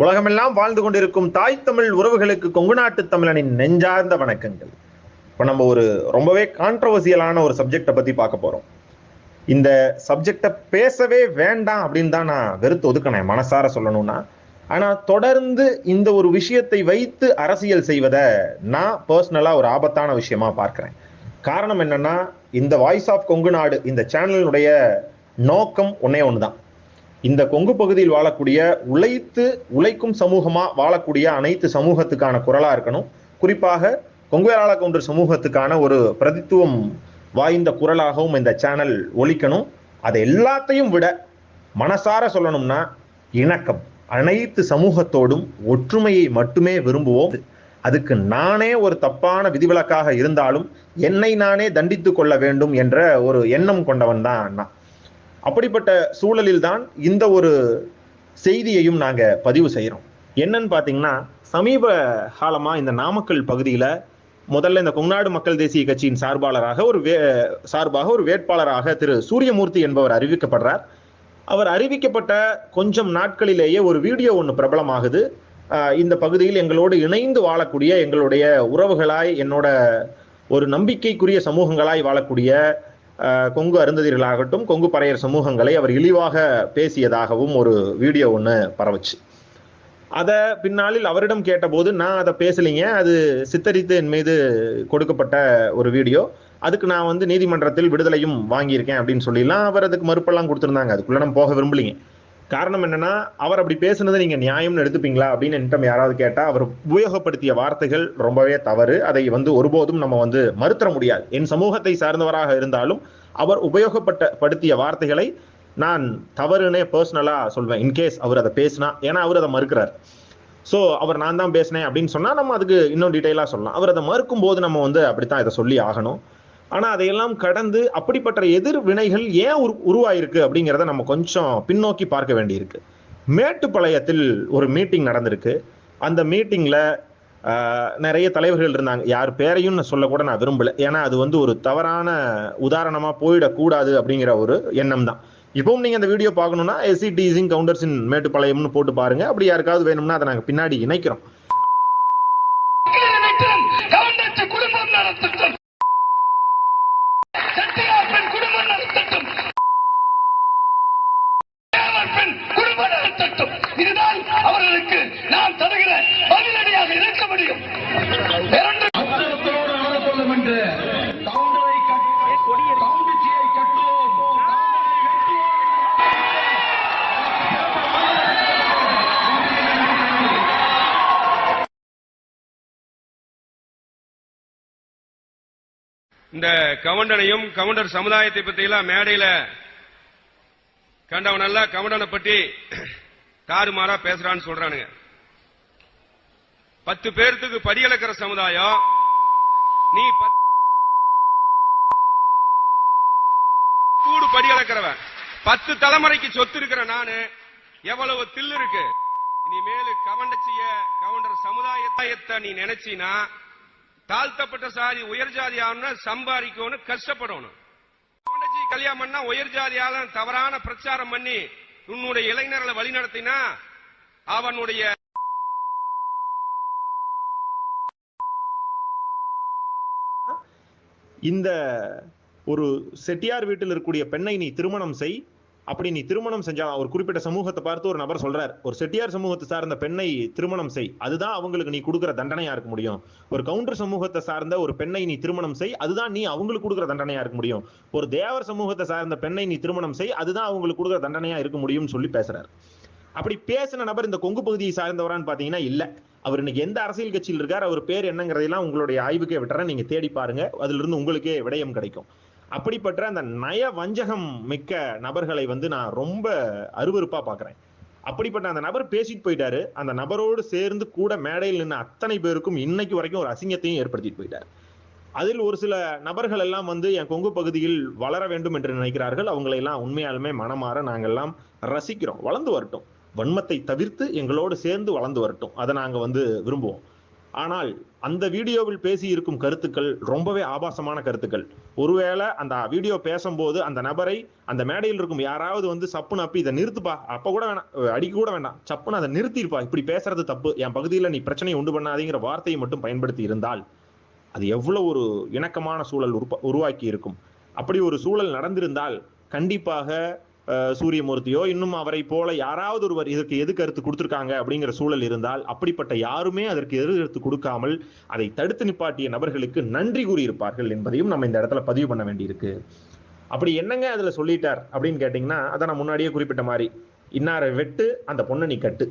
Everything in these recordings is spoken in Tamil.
உலகமெல்லாம் வாழ்ந்து கொண்டிருக்கும் தாய் தமிழ் உறவுகளுக்கு கொங்கு நாட்டு தமிழனின் நெஞ்சார்ந்த வணக்கங்கள். இப்போ நம்ம ஒரு ரொம்பவே கான்ட்ரவர்சியலான ஒரு சப்ஜெக்டை பற்றி பார்க்க போகிறோம் இந்த சப்ஜெக்டை பேசவே வேண்டாம் அப்படின்னு தான் நான் வெறுத்து ஒதுக்கினேன். மனசார சொல்லணும்னா ஆனால் தொடர்ந்து இந்த ஒரு விஷயத்தை வைத்து அரசியல் செய்வதை நான் பர்சனலாக ஒரு ஆபத்தான விஷயமா பார்க்குறேன். காரணம் என்னன்னா இந்த வாய்ஸ் ஆஃப் கொங்கு நாடு இந்த சேனலினுடைய நோக்கம் ஒன்னே தான் இந்த கொங்கு பகுதியில் வாழக்கூடிய உழைத்து உழைக்கும் சமூகமா வாழக்கூடிய அனைத்து சமூகத்துக்கான குரலா இருக்கணும். குறிப்பாக கொங்கு வேளாள கவுண்டர் சமூகத்துக்கான ஒரு பிரதித்துவம் வாய்ந்த குரலாகவும் இந்த சேனல் ஒழிக்கணும் அதை எல்லாத்தையும் விட மனசார சொல்லணும்னா இணக்கம். அனைத்து சமூகத்தோடும் ஒற்றுமையை மட்டுமே விரும்புவோம். அதுக்கு நானே ஒரு தப்பான விதிவிலக்காக இருந்தாலும் என்னை நானே தண்டித்து கொள்ள வேண்டும் என்ற ஒரு எண்ணம் கொண்டவன் தான் அண்ணா. அப்படிப்பட்ட சூழலில் தான் இந்த ஒரு செய்தியையும் நாங்கள் பதிவு செய்கிறோம் என்னன்னு பார்த்தீங்கன்னா சமீப காலமாக இந்த நாமக்கல் பகுதியில் முதல்ல இந்த கொங்நாடு மக்கள் தேசிய கட்சியின் சார்பாளராக ஒரு வே சார்பாக ஒரு வேட்பாளராக திரு சூரியமூர்த்தி என்பவர் அறிவிக்கப்படுறார். அவர் அறிவிக்கப்பட்ட கொஞ்சம் நாட்களிலேயே ஒரு வீடியோ ஒன்று பிரபலமாகுது. இந்த பகுதியில் எங்களோடு இணைந்து வாழக்கூடிய எங்களுடைய உறவுகளாய் என்னோட ஒரு நம்பிக்கைக்குரிய சமூகங்களாய் வாழக்கூடிய கொங்கு அருந்ததியர்களாகட்டும் கொங்கு பறையர் சமூகங்களை அவர் இழிவாக பேசியதாகவும் ஒரு வீடியோ ஒன்று பரவுச்சு. அதை பின்னாளில் அவரிடம் கேட்டபோது நான் அதை பேசலைங்க அது சித்தரித்து என் மீது கொடுக்கப்பட்ட ஒரு வீடியோ. அதுக்கு நான் வந்து நீதிமன்றத்தில் விடுதலையும் வாங்கியிருக்கேன் அப்படின்னு சொல்லிலாம் அவர் அதுக்கு மறுப்பெல்லாம் கொடுத்துருந்தாங்க. அதுக்குள்ளே நம்ம போக விரும்பலிங்க. காரணம் என்னன்னா அவர் அப்படி பேசுனதை நீங்க நியாயம்னு எடுத்துப்பீங்களா அப்படின்னு என்கிட்ட யாராவது கேட்டா அவர் உபயோகப்படுத்திய வார்த்தைகள் ரொம்பவே தவறு. அதை வந்து ஒருபோதும் நம்ம வந்து மறுத்தர முடியாது. என் சமூகத்தை சார்ந்தவராக இருந்தாலும் அவர் உபயோகப்பட்ட படுத்திய வார்த்தைகளை நான் தவறுனே பர்சனலா சொல்வேன். இன்கேஸ் அவர் அதை பேசினா ஏன்னா அவர் அதை மறுக்கிறார். ஸோ அவர் நான் தான் பேசினேன் அப்படின்னு சொன்னா நம்ம அதுக்கு இன்னும் டீட்டெயிலாக சொல்லலாம். அவர் அதை மறுக்கும் போது நம்ம வந்து அப்படித்தான் இதை சொல்லி ஆகணும். ஆனா அதையெல்லாம் கடந்து அப்படிப்பட்ட எதிர் வினைகள் ஏன் உரு உருவாயிருக்கு அப்படிங்கிறத நம்ம கொஞ்சம் பின்னோக்கி பார்க்க வேண்டியிருக்கு. மேட்டுப்பாளையத்தில் ஒரு மீட்டிங் நடந்திருக்கு. அந்த மீட்டிங்ல நிறைய தலைவர்கள் இருந்தாங்க. யார் பேரையும் நான் சொல்லக்கூட நான் விரும்பல. ஏன்னா அது வந்து ஒரு தவறான உதாரணமா போயிடக்கூடாது அப்படிங்கிற ஒரு எண்ணம் தான். இப்பவும் நீங்க அந்த வீடியோ பார்க்கணும்னா எஸ்சி டீசிங் கவுண்டர்ஸ் இன் மேட்டுப்பாளையம்னு போட்டு பாருங்க. அப்படி யாருக்காவது வேணும்னா அதை நாங்கள் பின்னாடி இணைக்கிறோம். என்று. இந்த கவுண்டனையும் கவுண்டர் சமுதாயத்தை பத்தி எல்லாம் மேடையில கண்டவனெல்லாம் கவுண்டனை பற்றி தாறுமாறா பேசுறான்னு சொல்றானுங்க பத்து பேர்த்துக்கு படியளக்கிற சமுதாயம் நீ கூடு படி படியளக்கிறவன் பத்து தலைமுறைக்கு சொத்து இருக்கிற நானு எவ்வளவு தில்லு இருக்கு. இனிமேலு கவண்டச்சிய கவுண்டர் சமுதாயத்தை நீ நினைச்சினா தாழ்த்தப்பட்ட சாதி உயர் ஜாதி ஆகணும்னா சம்பாதிக்கணும் கஷ்டப்படணும். கவண்டச்சி கல்யாணம் பண்ணா உயர் ஜாதியால தவறான பிரச்சாரம் பண்ணி உன்னுடைய இளைஞர்களை வழிநடத்தினா அவனுடைய இந்த ஒரு செட்டியார் வீட்டில் இருக்கக்கூடிய பெண்ணை நீ திருமணம் செய். அப்படி நீ திருமணம் செஞ்சா ஒரு குறிப்பிட்ட சமூகத்தை பார்த்து ஒரு நபர் சொல்றார் ஒரு செட்டியார் சமூகத்தை சார்ந்த பெண்ணை திருமணம் செய். அதுதான் அவங்களுக்கு நீ கொடுக்குற தண்டனையா இருக்க முடியும். ஒரு கவுண்டர் சமூகத்தை சார்ந்த ஒரு பெண்ணை நீ திருமணம் செய். அதுதான் நீ அவங்களுக்கு கொடுக்குற தண்டனையா இருக்க முடியும். ஒரு தேவர் சமூகத்தை சார்ந்த பெண்ணை நீ திருமணம் செய். அதுதான் அவங்களுக்கு கொடுக்குற தண்டனையா இருக்க முடியும்னு சொல்லி பேசுறாரு. அப்படி பேசின நபர் இந்த கொங்கு பகுதியை சார்ந்தவரான்னு பாத்தீங்கன்னா இல்ல. அவர் இன்னைக்கு எந்த அரசியல் கட்சியில் இருக்கார் அவர் பேர் என்னங்கிறதெல்லாம் உங்களுடைய ஆய்வுக்கே விட்டுறேன். நீங்க தேடி பாருங்க. அதுல இருந்து உங்களுக்கே விடயம் கிடைக்கும். அப்படிப்பட்ட அந்த நய வஞ்சகம் மிக்க நபர்களை வந்து நான் ரொம்ப அருவறுப்பா பாக்குறேன். அப்படிப்பட்ட அந்த நபர் பேசிட்டு போயிட்டாரு. அந்த நபரோடு சேர்ந்து கூட மேடையில் நின்று அத்தனை பேருக்கும் இன்னைக்கு வரைக்கும் ஒரு அசிங்கத்தையும் ஏற்படுத்திட்டு போயிட்டார். அதில் ஒரு சில நபர்கள் எல்லாம் வந்து என் கொங்கு பகுதியில் வளர வேண்டும் என்று நினைக்கிறார்கள். அவங்களை எல்லாம் உண்மையாலுமே மனமாற நாங்கெல்லாம் ரசிக்கிறோம். வளர்ந்து வரட்டும். வன்மத்தை தவிர்த்து எங்களோடு சேர்ந்து வளர்ந்து வரட்டும். அதை நாங்கள் வந்து விரும்புவோம். ஆனால் அந்த வீடியோவில் பேசி இருக்கும் கருத்துக்கள் ரொம்பவே ஆபாசமான கருத்துக்கள். ஒருவேளை அந்த வீடியோ பேசும்போது அந்த நபரை அந்த மேடையில் இருக்கும் யாராவது வந்து சப்புன்னு அப்பி இதை நிறுத்துப்பா. அப்போ கூட வேணாம். அடிக்க கூட வேண்டாம் சப்புன்னு அதை நிறுத்திருப்பா. இப்படி பேசுறது தப்பு. என் பகுதியில் நீ பிரச்சனையை உண்டு பண்ணாதீங்கிற வார்த்தையை மட்டும் பயன்படுத்தி இருந்தால் அது எவ்வளோ ஒரு இணக்கமான சூழல் உருப்ப- உருவாக்கி இருக்கும். அப்படி ஒரு சூழல் நடந்திருந்தால் கண்டிப்பாக சூரியமூர்த்தியோ இன்னும் அவரை போல யாராவது ஒருவர் இதற்கு எது கருத்து கொடுத்திருக்காங்க அப்படிங்கிற சூழல் இருந்தால் அப்படிப்பட்ட யாருமே அதற்கு எது கருத்து கொடுக்காமல் அதை தடுத்து நிப்பாட்டிய நபர்களுக்கு நன்றி கூறியிருப்பார்கள் என்பதையும் நம்ம இந்த இடத்துல பதிவு பண்ண வேண்டியிருக்கு. அப்படி என்னங்க அதுல சொல்லிட்டார் அப்படின்னு கேட்டீங்கன்னா அதை நான் முன்னாடியே குறிப்பிட்ட மாதிரி இன்னாரை வெட்டு அந்த பொண்ணை நீ கட்டு.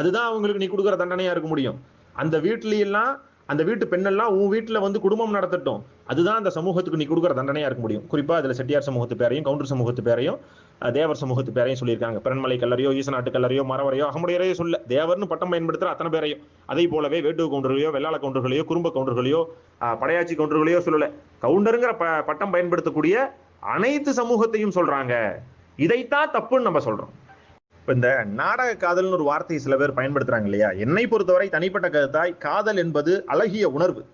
அதுதான் அவங்களுக்கு நீ கொடுக்குற தண்டனையா இருக்க முடியும். அந்த வீட்ல எல்லாம் அந்த வீட்டு பெண்ணெல்லாம் உன் வீட்டில் வந்து குடும்பம் நடத்தட்டும். அதுதான் அந்த சமூகத்துக்கு நீ கொடுக்குற தண்டனையாக இருக்க முடியும். குறிப்பாக அதில் செட்டியார் சமூகத்து பேரையும் கவுண்டர் சமூகத்து பேரையும் தேவர் சமூகத்து பேரையும் சொல்லியிருக்காங்க. பிறன்மலை கல்லறையோ ஈசநாட்டு கல்லறையோ மரவரையோ அகமுடையரையோ சொல்ல. தேவர்னு பட்டம் பயன்படுத்துகிற அத்தனை பேரையும். அதே போலவே வேட்டுவ கவுண்டர்களையோ வெள்ளாள கவுண்டர்களையோ குறும்ப கவுண்டர்களையோ அஹ், படையாச்சி கவுண்டர்களையோ சொல்லலை. கவுண்டருங்கிற ப- பட்டம் பயன்படுத்தக்கூடிய அனைத்து சமூகத்தையும் சொல்கிறாங்க இதைத்தான் தப்புன்னு நம்ம சொல்கிறோம் இப்ப இந்த நாடக காதல்னு ஒரு வார்த்தையை சில பேர் பயன்படுத்துறாங்க இல்லையா? என்னை பொறுத்தவரை தனிப்பட்ட கருத்தாய் காதல் என்பது அழகிய உணர்வு.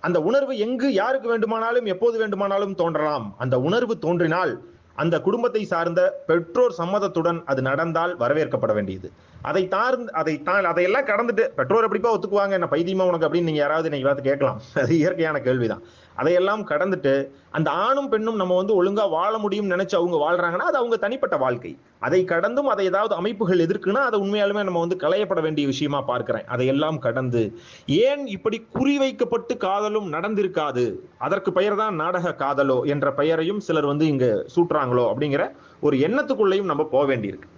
அந்த உணர்வு எங்கு யாருக்கு வேண்டுமானாலும் எப்போது வேண்டுமானாலும் தோன்றலாம். அந்த உணர்வு தோன்றினால் அந்த குடும்பத்தை சார்ந்த பெற்றோர் சம்மதத்துடன் அது நடந்தால் வரவேற்கப்பட வேண்டியது. அதை தார்ந்து அதை தான் அதையெல்லாம் கடந்துட்டு பெற்றோர் எப்படிப்பா ஒத்துக்குவாங்க? என்ன பைத்தியமா உனக்கு அப்படின்னு நீங்க யாராவது இன்னைக்கு பார்த்து கேட்கலாம். அது இயற்கையான கேள்விதான். அதையெல்லாம் கடந்துட்டு அந்த ஆணும் பெண்ணும் நம்ம வந்து ஒழுங்கா வாழ முடியும் நினைச்சு அவங்க வாழ்றாங்கன்னா அது அவங்க தனிப்பட்ட வாழ்க்கை. அதை கடந்தும் அதை ஏதாவது அமைப்புகள் எதிர்க்குன்னா அதை உண்மையாலுமே நம்ம வந்து களையப்பட வேண்டிய விஷயமா பார்க்கிறேன். அதையெல்லாம் கடந்து ஏன் இப்படி குறிவைக்கப்பட்டு காதலும் நடந்திருக்காது? அதற்கு பெயர் தான் நாடக காதலோ என்ற பெயரையும் சிலர் வந்து இங்க சூட்டுறாங்களோ அப்படிங்கிற ஒரு எண்ணத்துக்குள்ளேயும் நம்ம போக வேண்டியிருக்கு.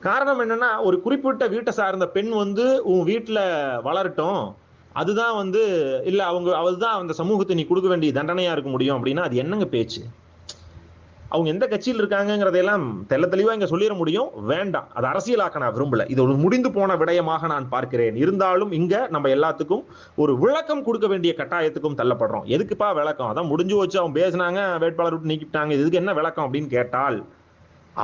காரணம் என்னன்னா ஒரு குறிப்பிட்ட வீட்டை சார்ந்த பெண் வந்து உன் வீட்டுல வளரட்டும். அதுதான் வந்து இல்ல அவங்க அதுதான் அந்த சமூகத்தை நீ கொடுக்க வேண்டிய தண்டனையா இருக்க முடியும் அப்படின்னா அது என்னங்க பேச்சு? அவங்க எந்த கட்சியில் இருக்காங்கங்கிறதையெல்லாம் தெள்ள தெளிவா இங்க சொல்லிட முடியும். வேண்டாம். அது அரசியலாக்க நான் விரும்பல. இது ஒரு முடிந்து போன விடயமாக நான் பார்க்கிறேன். இருந்தாலும் இங்க நம்ம எல்லாத்துக்கும் ஒரு விளக்கம் கொடுக்க வேண்டிய கட்டாயத்துக்கும் தள்ளப்படுறோம். எதுக்குப்பா விளக்கம்? அதான் முடிஞ்சு வச்சு அவங்க பேசினாங்க வேட்பாளர் விட்டு நீக்கிட்டாங்க. இதுக்கு என்ன விளக்கம் அப்படின்னு கேட்டால்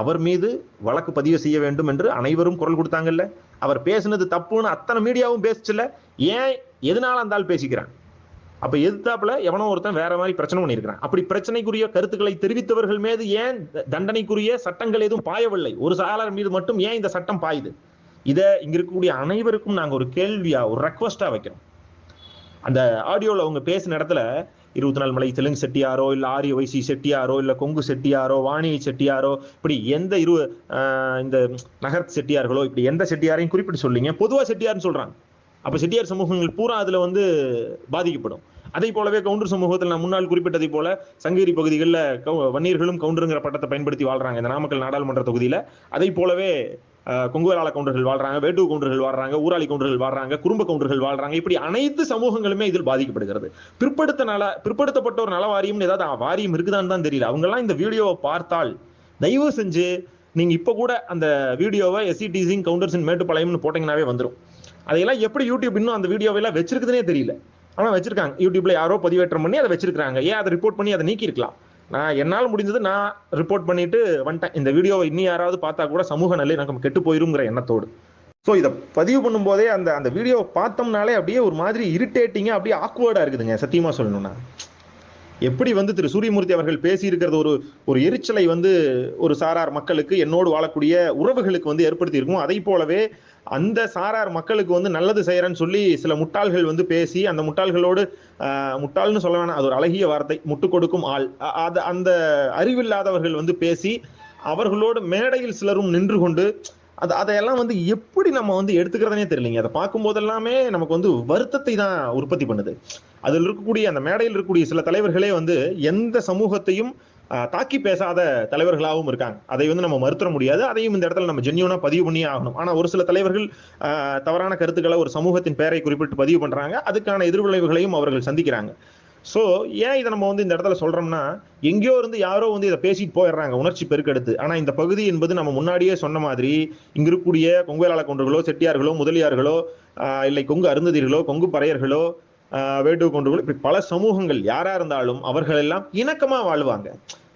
அவர் மீது வழக்கு பதிவு செய்ய வேண்டும் என்று அனைவரும் குரல் கொடுத்தாங்கல்ல. அவர் பேசுனது தப்புன்னு அத்தனை மீடியாவும் பேசிச்சுல ஏன் எதனால அந்த ஆள் பேசிக்கிறான்? அப்ப எதிர்த்தாப்புல எவனோ ஒருத்தன் வேற மாதிரி பிரச்சனை பண்ணியிருக்கிறான். அப்படி பிரச்சனைக்குரிய கருத்துக்களை தெரிவித்தவர்கள் மீது ஏன் தண்டனைக்குரிய சட்டங்கள் எதுவும் பாயவில்லை? ஒரு சாளர் மீது மட்டும் ஏன் இந்த சட்டம் பாயுது? இதை இங்க இருக்கக்கூடிய அனைவருக்கும் நாங்க ஒரு கேள்வியா ஒரு ரெக்வஸ்டா வைக்கிறோம். அந்த ஆடியோல அவங்க பேசின இடத்துல இருபத்தி நாலு மலை தெலுங்கு செட்டியாரோ இல்லை ஆரிய வைசி செட்டியாரோ இல்லை கொங்கு செட்டியாரோ வாணி செட்டியாரோ இப்படி எந்த இரு இந்த நகர் செட்டியார்களோ இப்படி எந்த செட்டியாரையும் குறிப்பிட்டு சொல்லிங்க. பொதுவாக செட்டியார்னு சொல்கிறாங்க அப்போ செட்டியார் சமூகங்கள் பூரா அதில் வந்து பாதிக்கப்படும். அதே போலவே கவுண்டர் சமூகத்தில் நான் முன்னால் குறிப்பிட்டதை போல சங்ககிரி பகுதிகளில் வன்னியர்களும் கவுண்டருங்கிற பட்டத்தை பயன்படுத்தி வாழ்றாங்க இந்த நாமக்கல் நாடாளுமன்ற தொகுதியில். அதே போலவே ஆஹ், கவுண்டர்கள் வாழ்றாங்க வேட்டு கவுண்டர்கள் வாழ்றாங்க ஊராளி கவுண்டர்கள் வாழ்றாங்க குடும்ப கவுண்டர்கள் வாழ்றாங்க. இப்படி அனைத்து சமூகங்களுமே இதில் பாதிக்கப்படுகிறது. பிற்படுத்த நல பிற்படுத்தப்பட்டோர் நல வாரியம் ஏதாவது வாரியம் இருக்குதான்னு தான் தெரியல. அவங்கெல்லாம் இந்த வீடியோவை பார்த்தால் தயவு செஞ்சு நீங்க இப்ப கூட அந்த வீடியோவை எஸ்சிடிசிங் கவுண்டர்ஸ் இன் மேட்டுப்பாளையம்னு போட்டீங்கன்னாவே வந்துடும் அதையெல்லாம் எப்படி யூடியூப் இன்னும் அந்த வீடியோவெல்லாம் வச்சிருக்குதுனே தெரியல. ஆனா வச்சிருக்காங்க. யூடியூப்ல யாரோ பதிவேற்றம் பண்ணி அதை வச்சிருக்காங்க ஏன் அதை ரிப்போர்ட் பண்ணி அதை நீக்கி இருக்கலாம் நான் என்னால் முடிஞ்சது நான் ரிப்போர்ட் பண்ணிட்டு வந்துட்டேன். இந்த வீடியோவை இன்னும் யாராவது பார்த்தா கூட சமூக நல்லிணக்கம் கெட்டு போயிருங்கிற எண்ணத்தோடு. ஸோ இதை பதிவு பண்ணும்போதே அந்த அந்த வீடியோவை பார்த்தோம்னாலே அப்படியே ஒரு மாதிரி இரிட்டேட்டிங்காக அப்படியே ஆக்வர்டாக இருக்குதுங்க சத்தியமாக சொல்லணும்னா. எப்படி வந்து திரு சூரியமூர்த்தி அவர்கள் பேசியிருக்கிறது ஒரு ஒரு எரிச்சலை வந்து ஒரு சாரார் மக்களுக்கு என்னோடு வாழக்கூடிய உறவுகளுக்கு வந்து ஏற்படுத்தி இருக்கும் அதை போலவே அந்த சாரார் மக்களுக்கு வந்து நல்லது செய்கிறேன்னு சொல்லி சில முட்டாள்கள் வந்து பேசி அந்த முட்டாள்களோடு முட்டாள்னு சொல்ல வேணாம் அது ஒரு அழகிய வார்த்தை முட்டு கொடுக்கும் ஆள். அது அந்த அறிவில்லாதவர்கள் வந்து பேசி அவர்களோடு மேடையில் சிலரும் நின்று கொண்டு அது அதையெல்லாம் வந்து எப்படி நம்ம வந்து எடுத்துக்கிறதுனே தெரியலைங்க. அதை பார்க்கும்போது எல்லாமே நமக்கு வந்து வருத்தத்தை தான் உற்பத்தி பண்ணுது. அதில் இருக்கக்கூடிய அந்த மேடையில் இருக்கக்கூடிய சில தலைவர்களே வந்து எந்த சமூகத்தையும் தாக்கி பேசாத தலைவர்களாகவும் இருக்காங்க. அதை வந்து நம்ம மறுத்துற முடியாது. அதையும் இந்த இடத்துல நம்ம ஜென்யூனா பதிவு பண்ணியே ஆகணும். ஆனா ஒரு சில தலைவர்கள் தவறான கருத்துக்களை ஒரு சமூகத்தின் பெயரை குறிப்பிட்டு பதிவு பண்றாங்க. அதுக்கான எதிர்விளைவுகளையும் அவர்கள் சந்திக்கிறாங்க. ஸோ ஏன் இதை நம்ம வந்து இந்த இடத்துல சொல்றோம்னா எங்கேயோ இருந்து யாரோ வந்து இதை பேசிட்டு போயிடுறாங்க உணர்ச்சி பெருக்கெடுத்து. ஆனா இந்த பகுதி என்பது நம்ம முன்னாடியே சொன்ன மாதிரி இங்க இருக்கக்கூடிய கொங்கு கொன்றுகளோ கொண்டுகளோ செட்டியார்களோ முதலியார்களோ இல்லை கொங்கு அருந்ததிர்களோ கொங்கு பறையர்களோ ஆஹ் கொண்டு இப்படி பல சமூகங்கள் யாரா இருந்தாலும் அவர்கள் எல்லாம் இணக்கமா வாழ்வாங்க.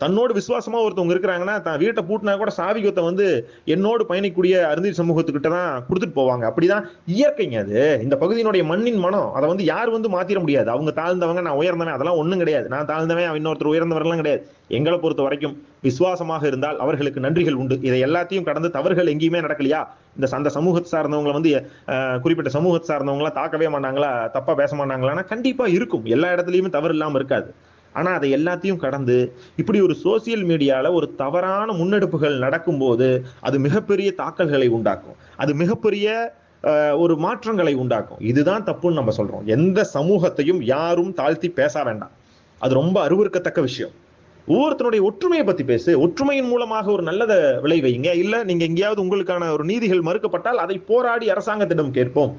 தன்னோடு விசுவாசமா ஒருத்தவங்க இருக்கிறாங்கன்னா தான் வீட்டை பூட்டினா கூட சாவிகத்தை வந்து என்னோடு பயணிக்கூடிய அருந்தி சமூகத்துக்கிட்ட தான் கொடுத்துட்டு போவாங்க. அப்படிதான் இயற்கைங்க அது. இந்த பகுதியினுடைய மண்ணின் மனம் அதை வந்து யார் வந்து மாத்திர முடியாது. அவங்க தாழ்ந்தவங்க நான் உயர்ந்தவன் அதெல்லாம் ஒன்றும் கிடையாது. நான் தாழ்ந்தவன் அவன் இன்னொருத்தர் உயர்ந்தவரெல்லாம் கிடையாது. எங்களை பொறுத்த வரைக்கும் விசுவாசமாக இருந்தால் அவர்களுக்கு நன்றிகள் உண்டு. இதை எல்லாத்தையும் கடந்து தவறுகள் எங்கேயுமே நடக்கலையா? இந்த சந்த சமூகத்தை சார்ந்தவங்களை வந்து குறிப்பிட்ட சமூகத்தை சார்ந்தவங்களாம் தாக்கவே மாட்டாங்களா? தப்பா பேச மாட்டாங்களான்னா கண்டிப்பா இருக்கும். எல்லா இடத்துலையுமே தவறு இல்லாமல் இருக்காது. ஆனால் அதை எல்லாத்தையும் கடந்து இப்படி ஒரு சோசியல் மீடியாவில் ஒரு தவறான முன்னெடுப்புகள் நடக்கும்போது அது மிகப்பெரிய தாக்கல்களை உண்டாக்கும். அது மிகப்பெரிய ஒரு மாற்றங்களை உண்டாக்கும். இதுதான் தப்புன்னு நம்ம சொல்றோம். எந்த சமூகத்தையும் யாரும் தாழ்த்தி பேச வேண்டாம். அது ரொம்ப அருவருக்கத்தக்க விஷயம். ஒவ்வொருத்தனுடைய ஒற்றுமையை பத்தி பேசு. ஒற்றுமையின் மூலமாக ஒரு நல்லதை விளைவைங்க இல்ல நீங்க எங்கேயாவது உங்களுக்கான ஒரு நீதிகள் மறுக்கப்பட்டால் அதை போராடி அரசாங்கத்திடம் கேட்போம்.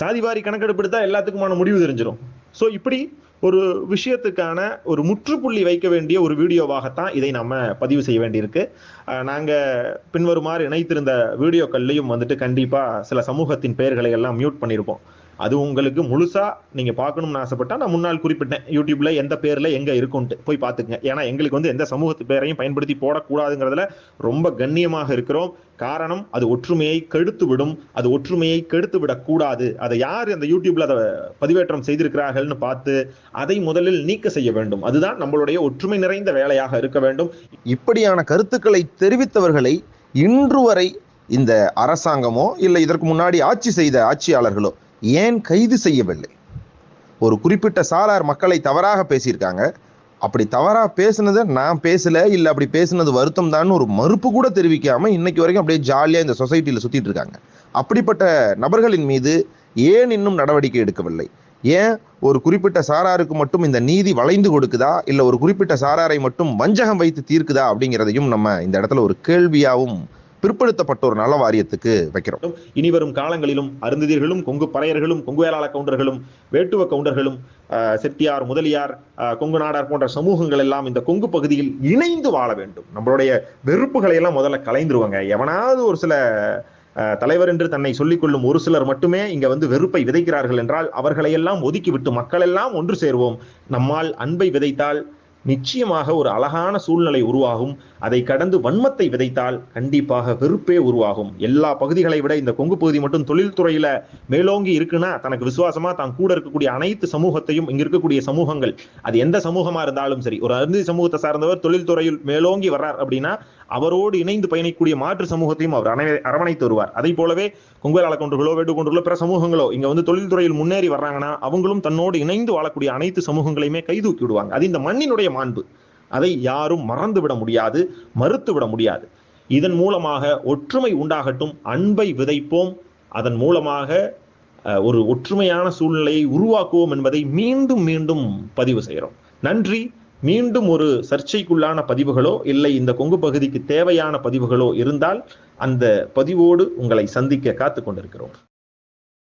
சாதிவாரி கணக்கெடுப்பு எடுத்தா எல்லாத்துக்குமான முடிவு தெரிஞ்சிடும் சோ இப்படி ஒரு விஷயத்துக்கான ஒரு முற்றுப்புள்ளி வைக்க வேண்டிய ஒரு வீடியோவாகத்தான் இதை நம்ம பதிவு செய்ய வேண்டியிருக்கு. நாங்கள் பின்வருமாறு இணைத்திருந்த வீடியோக்கள்லையும் வந்துட்டு கண்டிப்பாக சில சமூகத்தின் பெயர்களை எல்லாம் மியூட் பண்ணியிருப்போம் அது உங்களுக்கு முழுசா நீங்க பார்க்கணும்னு ஆசைப்பட்டா நான் முன்னால் குறிப்பிட்டேன். யூடியூப்ல எந்த பேர்ல எங்க இருக்கும்ட்டு போய் பாத்துக்கங்க ஏன்னா எங்களுக்கு வந்து எந்த சமூகத்து பேரையும் பயன்படுத்தி போடக்கூடாதுங்கிறதுல ரொம்ப கண்ணியமாக இருக்கிறோம். காரணம் அது ஒற்றுமையை கெடுத்து விடும் அது ஒற்றுமையை கெடுத்து விடக்கூடாது அதை யார் அந்த யூடியூப்ல அதை பதிவேற்றம் செய்திருக்கிறார்கள்னு பார்த்து அதை முதலில் நீக்க செய்ய வேண்டும். அதுதான் நம்மளுடைய ஒற்றுமை நிறைந்த வேலையாக இருக்க வேண்டும். இப்படியான கருத்துக்களை தெரிவித்தவர்களை இன்று வரை இந்த அரசாங்கமோ இல்லை இதற்கு முன்னாடி ஆட்சி செய்த ஆட்சியாளர்களோ ஏன் கைது செய்யவில்லை? ஒரு குறிப்பிட்ட சாரார் மக்களை தவறாக பேசியிருக்காங்க. அப்படி தவறாக பேசுனதை நான் பேசல இல்லை அப்படி பேசுனது வருத்தம் தான் ஒரு மறுப்பு கூட தெரிவிக்காம இன்னைக்கு வரைக்கும் அப்படியே ஜாலியாக இந்த சொசைட்டியில் சுற்றிட்டு இருக்காங்க. அப்படிப்பட்ட நபர்களின் மீது ஏன் இன்னும் நடவடிக்கை எடுக்கவில்லை? ஏன் ஒரு குறிப்பிட்ட சாராருக்கு மட்டும் இந்த நீதி வளைந்து கொடுக்குதா? இல்லை ஒரு குறிப்பிட்ட சாராரை மட்டும் வஞ்சகம் வைத்து தீர்க்குதா? அப்படிங்கிறதையும் நம்ம இந்த இடத்துல ஒரு கேள்வியாகவும் பிற்படுத்தப்பட்ட ஒரு நல வாரியத்துக்கு வைக்கிறோம். இனி வரும் காலங்களிலும் அருந்ததியர்களும் கொங்கு பறையர்களும் கொங்கு வேளாள கவுண்டர்களும் வேட்டுவ கவுண்டர்களும் செட்டியார் முதலியார் கொங்கு நாடார் போன்ற சமூகங்கள் எல்லாம் இந்த கொங்கு பகுதியில் இணைந்து வாழ வேண்டும். நம்மளுடைய வெறுப்புகளை எல்லாம் முதல்ல கலைந்துருவாங்க. எவனாவது ஒரு சில தலைவர் என்று தன்னை சொல்லிக்கொள்ளும் ஒரு சிலர் மட்டுமே இங்க வந்து வெறுப்பை விதைக்கிறார்கள் என்றால் அவர்களை எல்லாம் ஒதுக்கிவிட்டு மக்கள் எல்லாம் ஒன்று சேருவோம். நம்மால் அன்பை விதைத்தால் நிச்சயமாக ஒரு அழகான சூழ்நிலை உருவாகும். அதை கடந்து வன்மத்தை விதைத்தால் கண்டிப்பாக வெறுப்பே உருவாகும். எல்லா பகுதிகளை விட இந்த கொங்கு பகுதி மட்டும் தொழில்துறையில மேலோங்கி இருக்குன்னா தனக்கு விசுவாசமா தான் கூட இருக்கக்கூடிய அனைத்து சமூகத்தையும் இங்க இருக்கக்கூடிய சமூகங்கள் அது எந்த சமூகமா இருந்தாலும் சரி ஒரு அருந்தி சமூகத்தை சார்ந்தவர் தொழில்துறையில் மேலோங்கி வர்றார் அப்படின்னா அவரோடு இணைந்து பயணிக்கக்கூடிய மாற்று சமூகத்தையும் அவர் அணை- அரவணைத்து வருவார். அதை போலவே கொங்குவேலாள கொண்டுகளோ வேட்டு கொண்டுள்ள பிற சமூகங்களோ இங்க வந்து தொழில்துறையில் முன்னேறி வர்றாங்கன்னா அவங்களும் தன்னோடு இணைந்து வாழக்கூடிய அனைத்து சமூகங்களையுமே கைதூக்கி விடுவாங்க. அது இந்த மண்ணினுடைய மாண்பு. அதை யாரும் மறந்து விட முடியாது மறுத்து விட முடியாது. இதன் மூலமாக ஒற்றுமை உண்டாகட்டும் அன்பை விதைப்போம். அதன் மூலமாக ஒரு ஒற்றுமையான சூழ்நிலையை உருவாக்குவோம் என்பதை மீண்டும் மீண்டும் பதிவு செய்கிறோம். நன்றி. மீண்டும் ஒரு சர்ச்சைக்குள்ளான பதிவுகளோ இல்லை இந்த கொங்கு பகுதிக்கு தேவையான பதிவுகளோ இருந்தால் அந்த பதிவோடு உங்களை சந்திக்க காத்து கொண்டிருக்கிறோம்.